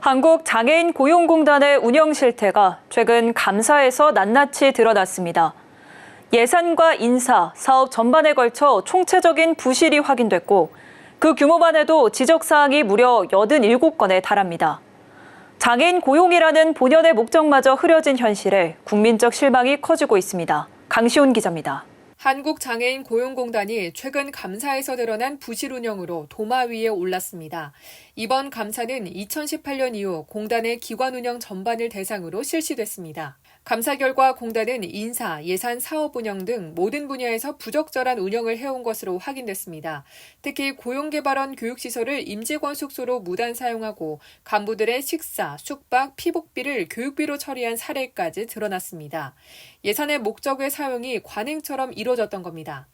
한국장애인 고용공단의 운영 실태가 최근 감사에서 낱낱이 드러났습니다. 예산과 인사, 사업 전반에 걸쳐 총체적인 부실이 확인됐고 그 규모만 해도 지적사항이 무려 87건에 달합니다. 장애인 고용이라는 본연의 목적마저 흐려진 현실에 국민적 실망이 커지고 있습니다. 강시훈 기자입니다. 한국장애인 고용공단이 최근 감사에서 드러난 부실 운영으로 도마 위에 올랐습니다. 이번 감사는 2018년 이후 공단의 기관 운영 전반을 대상으로 실시됐습니다. 감사 결과 공단은 인사, 예산, 사업 운영 등 모든 분야에서 부적절한 운영을 해온 것으로 확인됐습니다. 특히 고용개발원 교육시설을 임직원 숙소로 무단 사용하고 간부들의 식사, 숙박, 피복비를 교육비로 처리한 사례까지 드러났습니다. 예산의 목적의 사용이 관행처럼 이루어졌던 겁니다.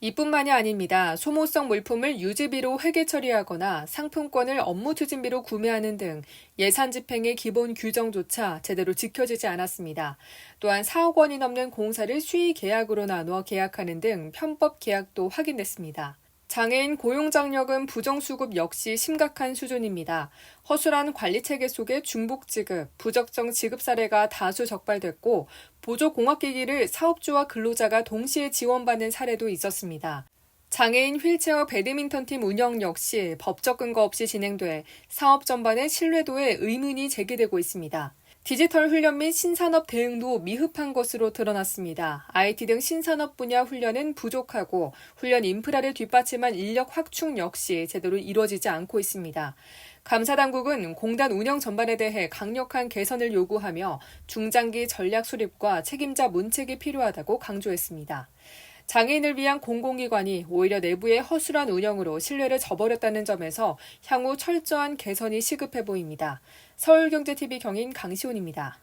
이뿐만이 아닙니다. 소모성 물품을 유지비로 회계 처리하거나 상품권을 업무 추진비로 구매하는 등 예산 집행의 기본 규정조차 제대로 지켜지지 않았습니다. 또한 4억 원이 넘는 공사를 수의 계약으로 나누어 계약하는 등 편법 계약도 확인됐습니다. 장애인 고용장려금 부정수급 역시 심각한 수준입니다. 허술한 관리체계 속에 중복 지급, 부적정 지급 사례가 다수 적발됐고 보조공학기기를 사업주와 근로자가 동시에 지원받는 사례도 있었습니다. 장애인 휠체어 배드민턴팀 운영 역시 법적 근거 없이 진행돼 사업 전반의 신뢰도에 의문이 제기되고 있습니다. 디지털 훈련 및 신산업 대응도 미흡한 것으로 드러났습니다. IT 등 신산업 분야 훈련은 부족하고 훈련 인프라를 뒷받침한 인력 확충 역시 제대로 이루어지지 않고 있습니다. 감사당국은 공단 운영 전반에 대해 강력한 개선을 요구하며 중장기 전략 수립과 책임자 문책이 필요하다고 강조했습니다. 장애인을 위한 공공기관이 오히려 내부의 허술한 운영으로 신뢰를 저버렸다는 점에서 향후 철저한 개선이 시급해 보입니다. 서울경제TV 경인 강시훈입니다.